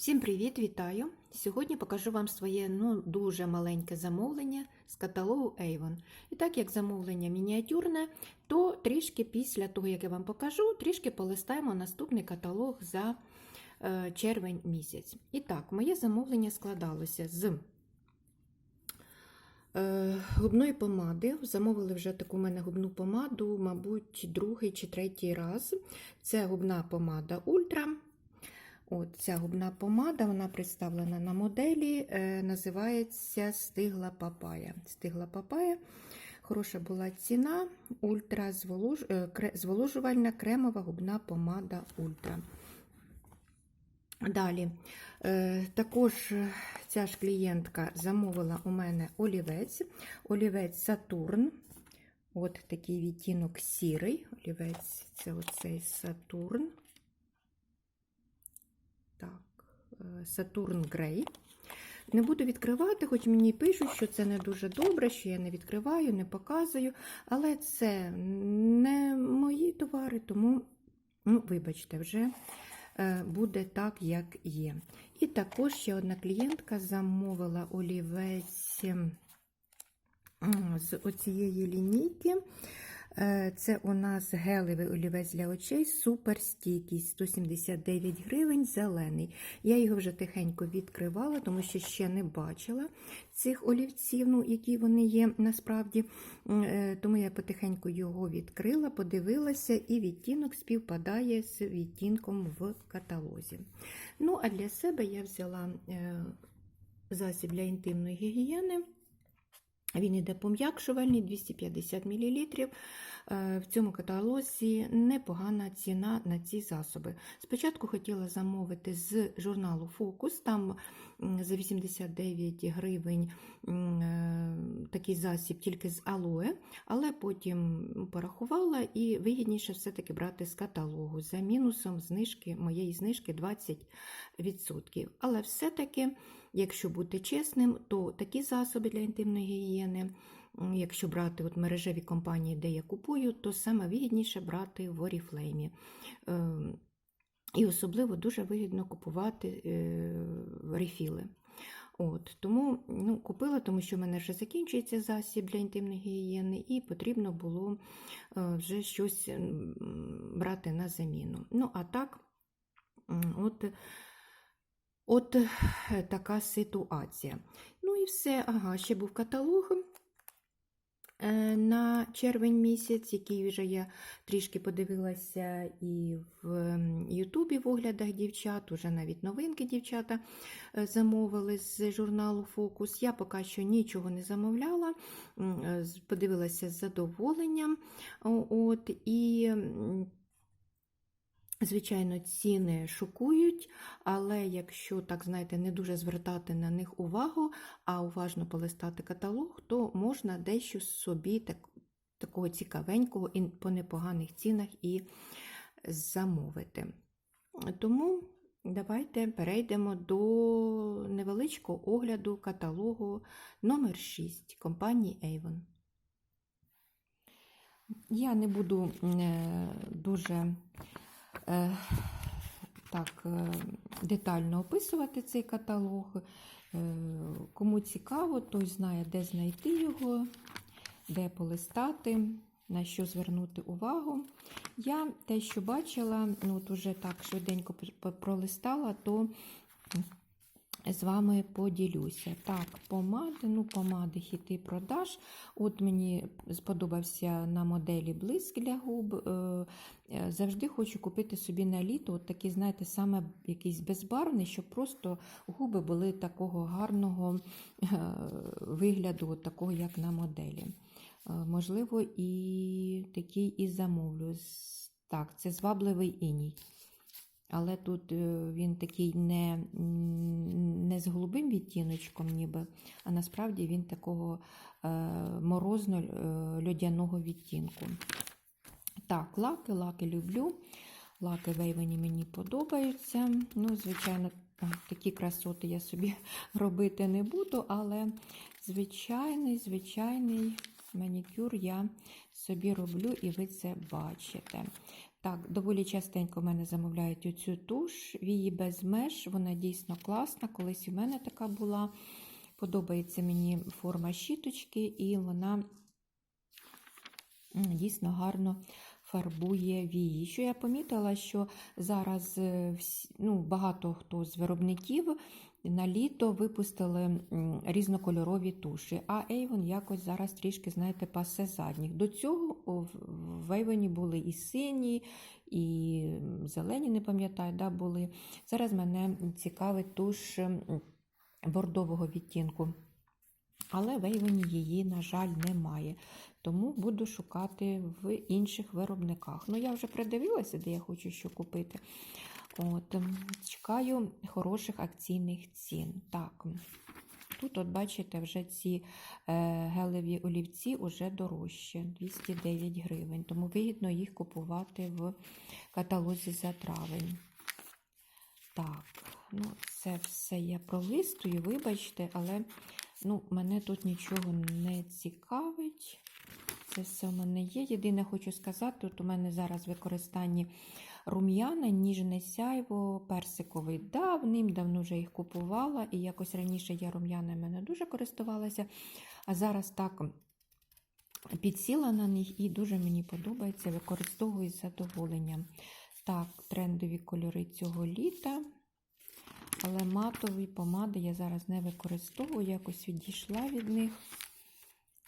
Всім привіт, вітаю! Сьогодні покажу вам своє ну, дуже маленьке замовлення з каталогу Avon. І так як замовлення мініатюрне, то трішки після того, як я вам покажу, трішки полистаємо наступний каталог за е, червень місяць. І так, моє замовлення складалося з е, губної помади. Замовили вже таку в мене губну помаду, мабуть, другий чи третій раз. Це губна помада Ультра. От Ця губна помада вона представлена на моделі, е, називається Стигла Папая. Стигла Папая. Хороша була ціна, ультра зволож... е, зволожувальна кремова губна помада Ультра. Далі, е, також ця ж клієнтка замовила у мене олівець, олівець Сатурн. От такий відтінок сірий. Олівець це оцей Сатурн. Так, Сатурн Грей. Не буду відкривати, хоч мені пишуть, що це не дуже добре, що я не відкриваю, не показую. Але це не мої товари, тому, ну, вибачте, вже е, буде так, як є. І також ще одна клієнтка замовила олівець з оцієї лінійки. Це у нас гелевий олівець для очей, суперстійкий, 179 гривень, зелений. Я його вже тихенько відкривала, тому що ще не бачила цих олівців, ну, які вони є насправді. Тому я потихеньку його відкрила, подивилася, і відтінок співпадає з відтінком в каталозі. Ну, а для себе я взяла засіб для інтимної гігієни. Він іде пом'якшувальний 250 мл. В цьому каталозі непогана ціна на ці засоби. Спочатку хотіла замовити з журналу Фокус, там за 89 гривень такий засіб тільки з алоє, але потім порахувала і вигідніше все-таки брати з каталогу за мінусом знижки, моєї знижки 20%. Але все-таки. Якщо бути чесним, то такі засоби для інтимної гігієни, якщо брати от мережеві компанії, де я купую, то саме вигідніше брати в Oriflame. І особливо дуже вигідно купувати рефіли. От, Тому ну, купила, тому що в мене вже закінчується засіб для інтимної гігієни, і потрібно було вже щось брати на заміну. Ну, а так, от. От така ситуація. Ну і все, ага, ще був каталог е, на червень місяць, який вже я трішки подивилася і в Ютубі в оглядах дівчат, уже навіть новинки дівчата е, замовили з журналу Фокус. Я поки що нічого не замовляла, е, подивилася з задоволенням. От, і Звичайно, ціни шокують, але якщо, так знаєте, не дуже звертати на них увагу, а уважно полистати каталог, то можна дещо собі так, такого цікавенького і по непоганих цінах і замовити. Тому давайте перейдемо до невеличкого огляду каталогу номер 6 компанії Avon. Я не буду е, дуже так, е, детально описувати цей каталог. Е, кому цікаво, той знає, де знайти його, де полистати, на що звернути увагу. Я те, що бачила, ну от уже так швиденько пролистала, то з вами поділюся. Так, помади, ну, помади хіти продаж. От мені сподобався на моделі блиск для губ. Е, е, завжди хочу купити собі на літо от такий, знаєте, саме якийсь безбарвний, щоб просто губи були такого гарного е, вигляду, от такого, як на моделі. Можливо, і такий і замовлю. Так, це звабливий іній. Але тут е, він такий не не з голубим відтіночком, ніби, а насправді він такого е, морозно-льодяного відтінку. Так, лаки, лаки люблю. Лаки вейвені мені подобаються. Ну, Звичайно, такі красоти я собі робити не буду, але звичайний, звичайний манікюр я собі роблю, і ви це бачите. Так, доволі частенько в мене замовляють оцю туш, вії без меж, вона дійсно класна. Колись у мене така була. Подобається мені форма щіточки, і вона дійсно гарно фарбує вії. Що я помітила, що зараз е, ну, багато хто з виробників на літо випустили різнокольорові туші, а Avon якось зараз трішки, знаєте, пасе задніх. До цього в Avon були і сині, і зелені, не пам'ятаю, да, були. Зараз мене цікавить туш бордового відтінку. Але в Avon її, на жаль, немає. Тому буду шукати в інших виробниках. Ну, я вже придивилася, де я хочу що купити. От, ем, чекаю хороших акційних цін. Так, тут, от бачите, вже ці е, гелеві олівці вже дорожче 209 гривень. Тому вигідно їх купувати в каталозі за травень. Так, ну це все я пролистую, вибачте, але ну, мене тут нічого не цікавить. Це все в мене є. Єдине хочу сказати, тут у мене зараз в використанні рум'яна, ніжне сяйво, персиковий. Давним-давно вже їх купувала, і якось раніше я рум'янами не дуже користувалася, а зараз так підсіла на них і дуже мені подобається, використовую з задоволенням. Так, трендові кольори цього літа. Але матові помади я зараз не використовую, якось відійшла від них.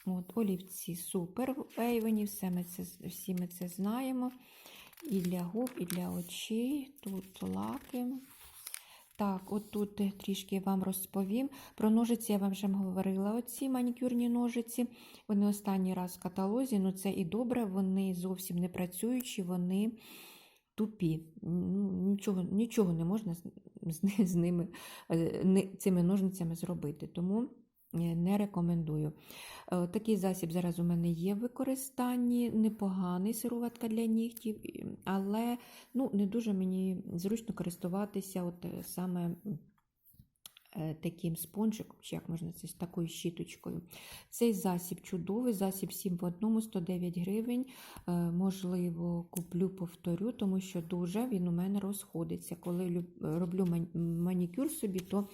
От, Олівці супер в Ейвені, все ми це, всі ми це знаємо. І для губ, і для очей. Тут лаки. Так, от тут трішки вам розповім. Про ножиці я вам вже говорила. Оці манікюрні ножиці. Вони останній раз в каталозі, ну це і добре, вони зовсім не працюючі, вони тупі. Ну, Нічого нічого не можна з, з, ними, е, цими ножницями зробити. Тому не рекомендую. Е, Такий засіб зараз у мене є в використанні, непоганий сироватка для нігтів, але ну, не дуже мені зручно користуватися от е, саме е, таким спонжиком, чи як можна це, з такою щіточкою. Цей засіб чудовий, засіб 7 в одному, 109 гривень. Е, Можливо, куплю, повторю, тому що дуже він у мене розходиться. Коли роблю манікюр собі, то е,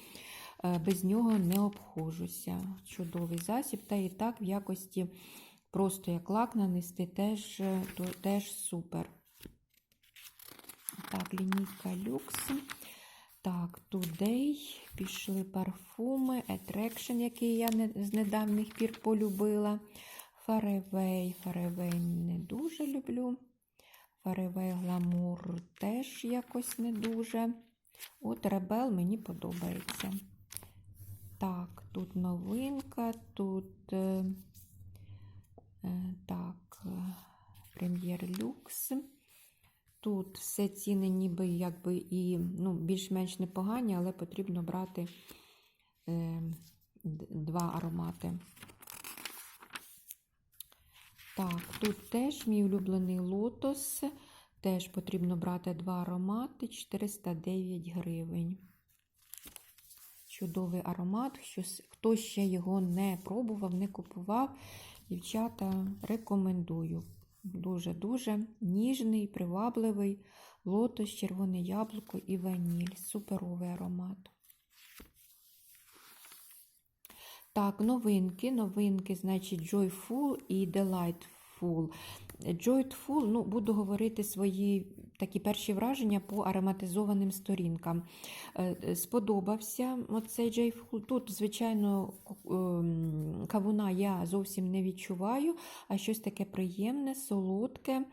без нього не обходжуся. Чудовий засіб. Та і так в якості просто як лак нанести теж, е, то, теж супер. Так, лінійка люкс. Так, Today пішли парфуми, Attraction, який я не, з недавніх пір полюбила. Faraway, Faraway не дуже люблю. Faraway Glamour теж якось не дуже. От Rebel мені подобається. Так, тут новинка, тут е, е, так, е, прем'єр люкс. Тут все ціни ніби якби і ну, більш-менш непогані, але потрібно брати е, два аромати. Так, тут теж мій улюблений лотос. Теж потрібно брати два аромати 409 гривень. Чудовий аромат. Щось- Хто ще його не пробував, не купував, дівчата, рекомендую. Дуже-дуже ніжний, привабливий лотос, червоне яблуко і ваніль. Суперовий аромат. Так, новинки, новинки, значить, Joyful і Delightful. Joyful, ну, буду говорити свої такі перші враження по ароматизованим сторінкам. Е, е, Сподобався оцей Joyful. Тут, звичайно, ем, кавуна я зовсім не відчуваю, а щось таке приємне, солодке,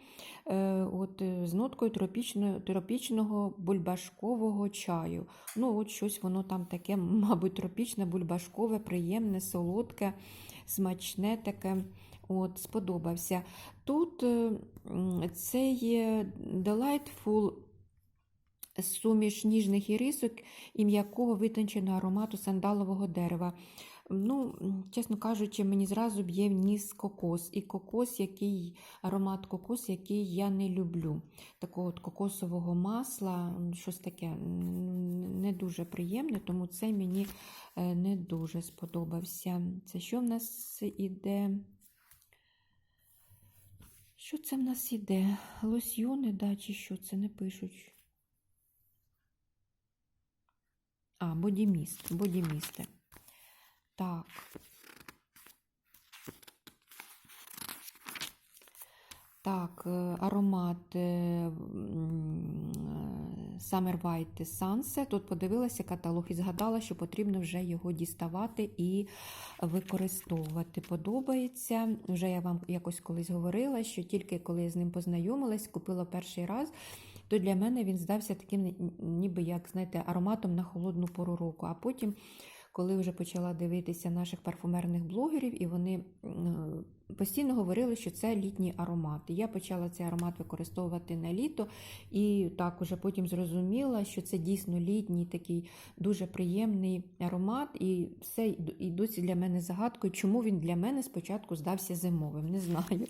е, от, з ноткою тропічного, тропічного бульбашкового чаю. Ну, от щось воно там таке, мабуть, тропічне, бульбашкове, приємне, солодке, смачне таке. От, сподобався. Тут е, це є Delightful суміш ніжних ірисок і м'якого витонченого аромату сандалового дерева. Ну, чесно кажучи, мені зразу б'є в ніс кокос. І кокос, який, аромат кокос, який я не люблю. Такого от кокосового масла, щось таке не дуже приємне, тому це мені е, не дуже сподобався. Це що в нас іде? Що це в нас іде? Лосьйони, да, чи що це не пишуть? А, бодіміст, бодімісти. Так. Так, е, аромат е, Summer White Sunset. Тут подивилася каталог і згадала, що потрібно вже його діставати і використовувати. Подобається. Вже я вам якось колись говорила, що тільки коли я з ним познайомилась, купила перший раз, то для мене він здався таким, ніби як знаєте, ароматом на холодну пору року. А потім, коли вже почала дивитися наших парфумерних блогерів, і вони постійно говорили, що це літній аромат. Я почала цей аромат використовувати на літо, і так уже потім зрозуміла, що це дійсно літній такий дуже приємний аромат, і все і досі для мене загадкою, чому він для мене спочатку здався зимовим. Не знаю.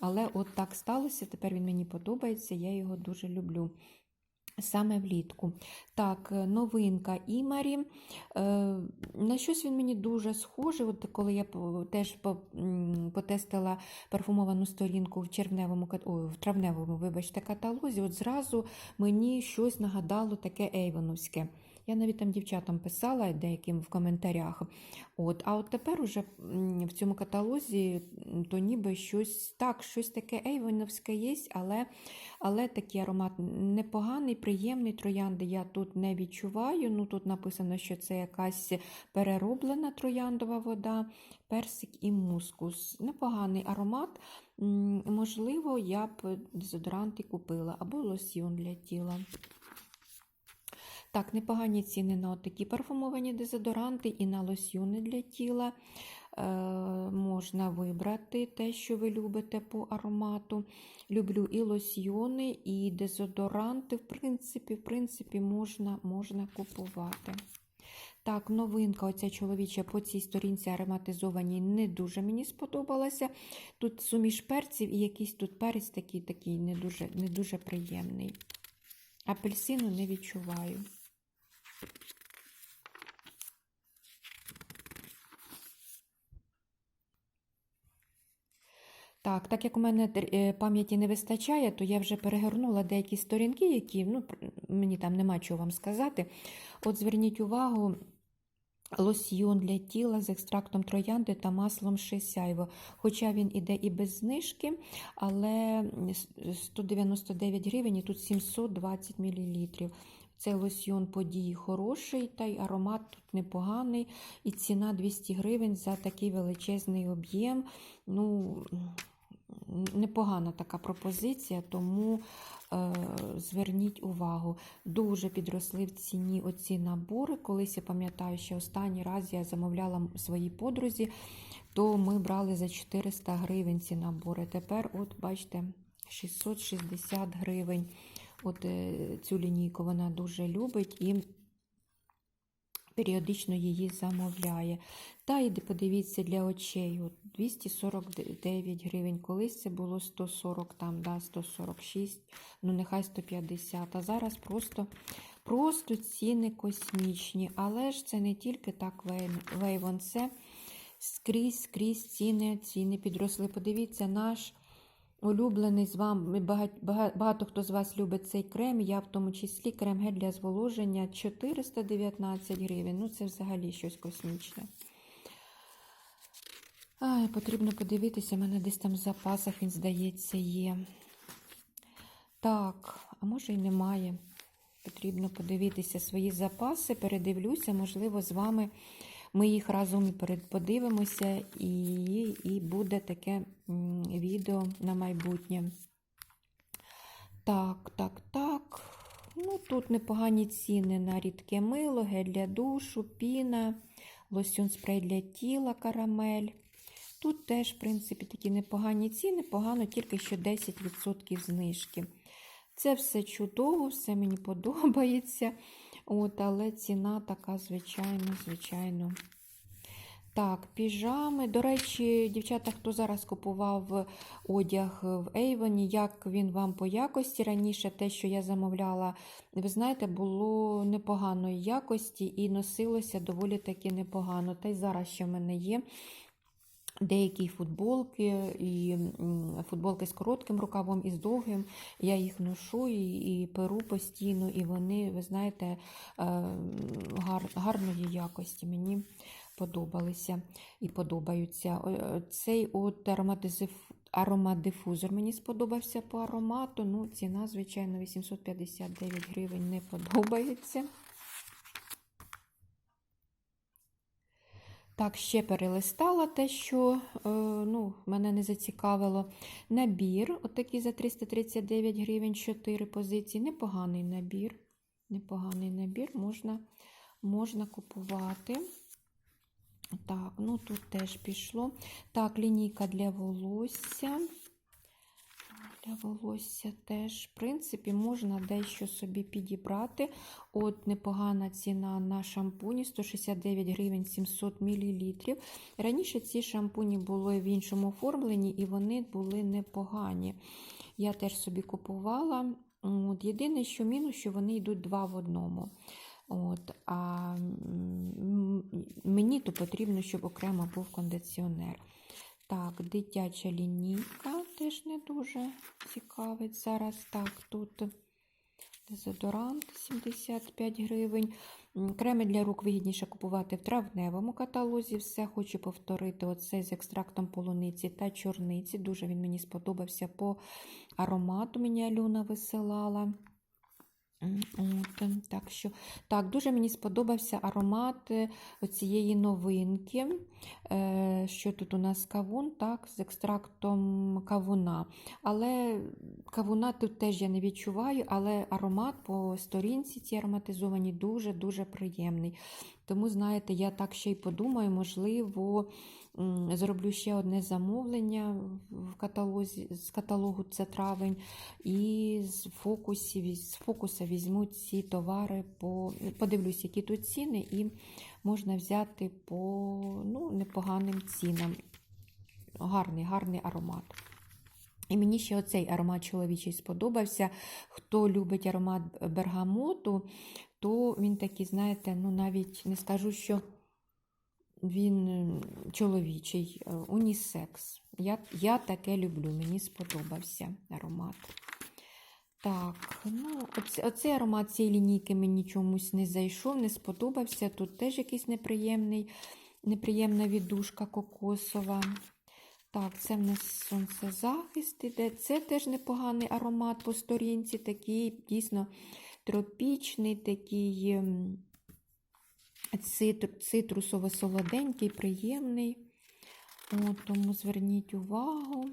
Але от так сталося. Тепер він мені подобається, я його дуже люблю. Саме влітку. Так, е, новинка Імарі. Е, на щось він мені дуже схожий. От коли я теж потестила парфумовану сторінку в червневому ой, в травневому, вибачте, каталозі, от зразу мені щось нагадало таке ейвоновське. Я навіть там дівчатам писала деяким в коментарях. От, а от тепер уже в цьому каталозі то ніби щось так, щось таке ейвоновське є, але, але такий аромат непоганий, приємний троянди я тут не відчуваю. Ну, Тут написано, що це якась перероблена трояндова вода, персик і мускус. Непоганий аромат. Можливо, я б дезодорант і купила або лосьйон для тіла. Так, непогані ціни на такі парфумовані дезодоранти і на лосьйони для тіла. Е, можна вибрати те, що ви любите по аромату. Люблю і лосьйони, і дезодоранти. В принципі, в принципі, можна, можна купувати. Так, новинка, оця чоловіча по цій сторінці ароматизованій не дуже мені сподобалася. Тут суміш перців і якийсь тут перець такий, такий не дуже, не дуже приємний. Апельсину не відчуваю. Так, так як у мене е, пам'яті не вистачає, то я вже перегорнула деякі сторінки, які ну, мені там нема чого вам сказати. От зверніть увагу, лосьйон для тіла з екстрактом троянди та маслом шисяйво. Хоча він іде і без знижки, але 199 гривень і тут 720 мл. Це лосьйон події хороший, та й аромат тут непоганий. І ціна 200 гривень за такий величезний об'єм. Ну, непогана така пропозиція, тому е, зверніть увагу. Дуже підросли в ціні оці набори. Колись я пам'ятаю, що останній раз я замовляла своїй подрузі, то ми брали за 400 гривень ці набори. Тепер, от бачите, 660 гривень. От е, цю лінійку вона дуже любить і періодично її замовляє. Та йде, подивіться, для очей от 249 гривень. Колись це було 140, там, да, 146, ну нехай 150. А зараз просто, просто ціни космічні. Але ж це не тільки так Вейвон, це скрізь, скрізь ціни, ціни підросли. Подивіться, наш улюблений з вами, багато, хто з вас любить цей крем, я в тому числі крем гель для зволоження 419 гривень. Ну, це взагалі щось космічне. Ай, потрібно подивитися, в мене десь там в запасах, він, здається, є. Так, а може і немає. Потрібно подивитися свої запаси, передивлюся, можливо, з вами ми їх разом подивимося, і, і буде таке відео на майбутнє. Так, так, так. Ну, Тут непогані ціни на рідке мило, гель для душу, піна, лосьон спрей для тіла, карамель. Тут теж, в принципі, такі непогані ціни, погано тільки що 10% знижки. Це все чудово, все мені подобається. От, Але ціна така, звичайно, звичайно. Так, піжами. До речі, дівчата, хто зараз купував одяг в Ейвоні, як він вам по якості раніше, те, що я замовляла, ви знаєте, було непоганої якості і носилося доволі таки непогано. Та й зараз, що в мене є. Деякі футболки, і футболки з коротким рукавом і з довгим. Я їх ношу і, і перу постійно, і вони, ви знаєте, е, гар, гарної якості. Мені подобалися і подобаються. Е, Цей от аромадифузор мені сподобався по аромату. Ну, ціна, звичайно, 859 гривень не подобається. Так, ще перелистала те, що е, ну, мене не зацікавило. Набір, отакий за 339 гривень, 4 позиції. Непоганий набір. Непоганий набір можна, можна купувати. Так, ну тут теж пішло. Так, лінійка для волосся. Для волосся теж, в принципі, можна дещо собі підібрати. От непогана ціна на шампуні 169 гривень 700 мл. Раніше ці шампуні були в іншому оформленні і вони були непогані. Я теж собі купувала. От, єдине, що мінус, що вони йдуть два в одному. От, а мені то потрібно, щоб окремо був кондиціонер. Так, дитяча лінійка теж не дуже цікавить. Зараз так, тут дезодорант 75 гривень. Креми для рук вигідніше купувати в травневому каталозі. Все хочу повторити. Оцей з екстрактом полуниці та чорниці. Дуже він мені сподобався по аромату. Мені Алюна висилала. От, ем, так, що, так, дуже мені сподобався аромат е, цієї новинки. Е, що тут у нас кавун, так, з екстрактом кавуна. Але кавуна тут теж я не відчуваю, але аромат по сторінці ці ароматизовані дуже-дуже приємний. Тому, знаєте, я так ще й подумаю, можливо, зроблю ще одне замовлення в каталозі, з каталогу це травень, і з, фокусі, віз- з фокуса візьму ці товари, по, подивлюсь, які тут ціни, і можна взяти по ну, непоганим цінам. Гарний, гарний аромат. І мені ще оцей аромат чоловічий сподобався. Хто любить аромат бергамоту, то він такий, знаєте, ну навіть не скажу, що він чоловічий, е, унісекс. Я, я таке люблю, мені сподобався аромат. Так, ну, оце, оцей аромат цієї лінійки мені чомусь не зайшов, не сподобався. Тут теж якийсь неприємний, неприємна віддушка кокосова. Так, це в нас сонцезахист іде. Це теж непоганий аромат по сторінці, такий дійсно тропічний, такий ем, цитрусово-солоденький, приємний. От, тому зверніть увагу.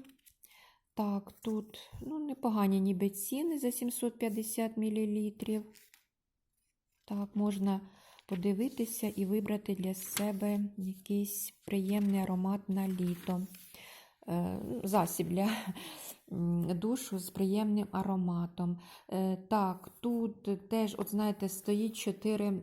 Так, тут ну, непогані ніби ціни за 750 мл. Так, можна подивитися і вибрати для себе якийсь приємний аромат на літо. Е, Засіб для душу з приємним ароматом. Е, Так, тут теж, от знаєте, стоїть 4,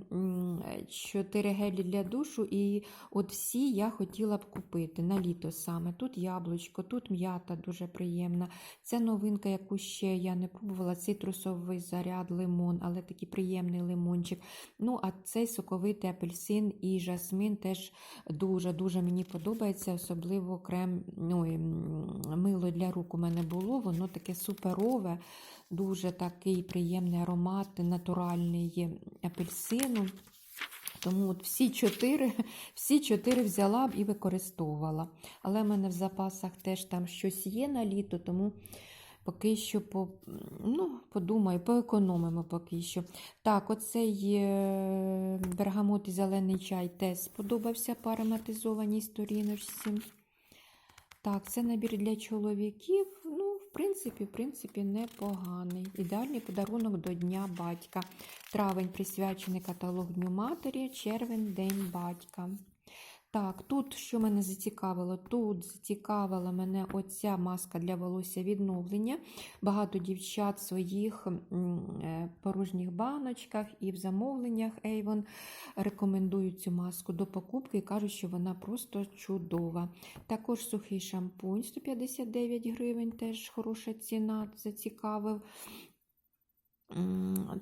4 гелі для душу, і от всі я хотіла б купити на літо саме. Тут яблучко, тут м'ята дуже приємна. Це новинка, яку ще я не пробувала. Цитрусовий заряд, лимон, але такий приємний лимончик. Ну, а цей соковитий апельсин і жасмин теж дуже-дуже мені подобається, особливо крем, ну, мило для рук у мене було, воно таке суперове, дуже такий приємний аромат, натуральний апельсину. Тому от всі чотири, всі чотири взяла б і використовувала. Але в мене в запасах теж там щось є на літо, тому поки що по, ну, подумаю, поекономимо поки що. Так, оцей е, бергамот і зелений чай теж сподобався по ароматизованій сторіночці. Так, це набір для чоловіків. Ну, принципі, в принципі, непоганий. Ідеальний подарунок до Дня батька. Травень присвячений каталог Дню матері, червень День батька. Так, тут що мене зацікавило? Тут зацікавила мене оця маска для волосся відновлення. Багато дівчат в своїх е, порожніх баночках і в замовленнях Avon рекомендують цю маску до покупки і кажуть, що вона просто чудова. Також сухий шампунь 159 гривень, теж хороша ціна, зацікавив.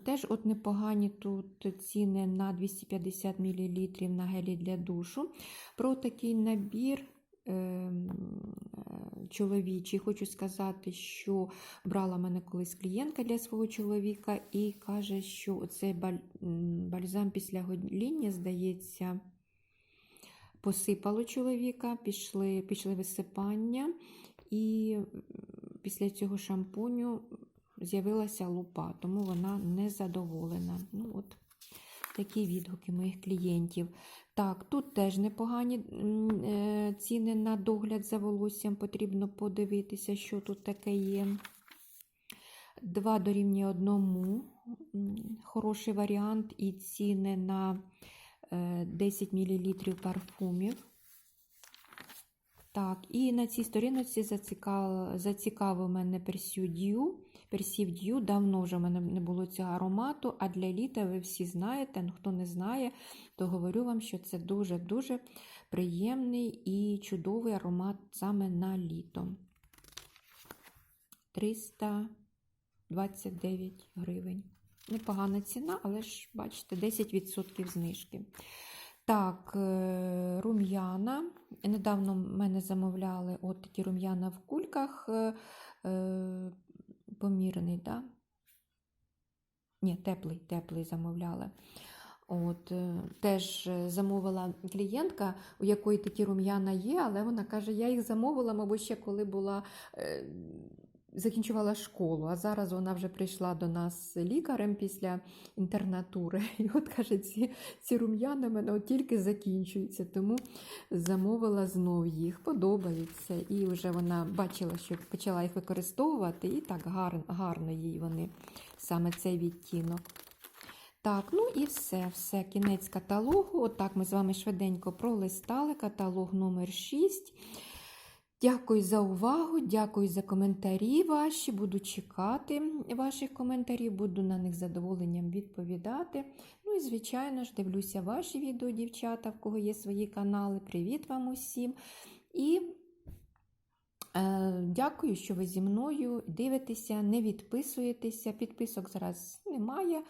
Теж от непогані тут ціни на 250 мл на гелі для душу. Про такий набір ем, чоловічий. Хочу сказати, що брала мене колись клієнтка для свого чоловіка і каже, що цей бальзам після гоління, здається, посипало чоловіка, пішли, пішли висипання, і після цього шампуню з'явилася лупа, тому вона не задоволена. Ну, от такі відгуки моїх клієнтів. Так, тут теж непогані е, ціни на догляд за волоссям. Потрібно подивитися, що тут таке є. Два дорівнює одному. Хороший варіант, і ціни на 10 мл парфумів. Так, і на цій сторіночці зацікав, зацікавив мене Persiu Persive Давно вже в мене не було цього аромату, а для літа ви всі знаєте, ну хто не знає, то говорю вам, що це дуже-дуже приємний і чудовий аромат саме на літо. 329 гривень. Непогана ціна, але ж, бачите, 10% знижки. Так, е, рум'яна. Недавно мене замовляли от такі рум'яна в кульках. е, е, Помірений, да? Ні, теплий, теплий замовляли. От, Теж замовила клієнтка, у якої такі рум'яна є, але вона каже, я їх замовила, мабуть, ще коли була. Закінчувала школу, а зараз вона вже прийшла до нас лікарем після інтернатури. І от каже, ці ці рум'яна мене от тільки закінчуються, тому замовила знов їх, подобаються. І вже вона бачила, що почала їх використовувати, і так гарно, гарно їй вони саме цей відтінок. Так, ну і все, все, кінець каталогу. Отак ми з вами швиденько пролистали каталог номер 6. Дякую за увагу, дякую за коментарі ваші. Буду чекати ваших коментарів, буду на них задоволенням відповідати. Ну і, звичайно ж, дивлюся ваші відео, дівчата, в кого є свої канали. Привіт вам усім! І е, дякую, що ви зі мною дивитеся, не відписуєтеся. Підписок зараз немає.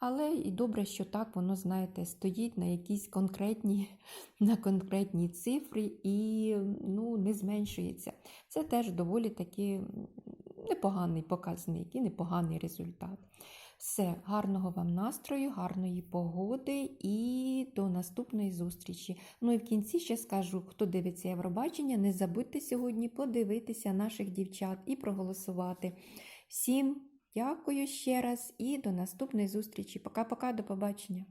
Але і добре, що так воно, знаєте, стоїть на якійсь конкретній на конкретній цифрі і ну, не зменшується. Це теж доволі таки непоганий показник і непоганий результат. Все, гарного вам настрою, гарної погоди і до наступної зустрічі. Ну і в кінці ще скажу, хто дивиться Євробачення, не забудьте сьогодні подивитися наших дівчат і проголосувати. Всім Дякую ще раз і до наступної зустрічі. Пока-пока, до побачення!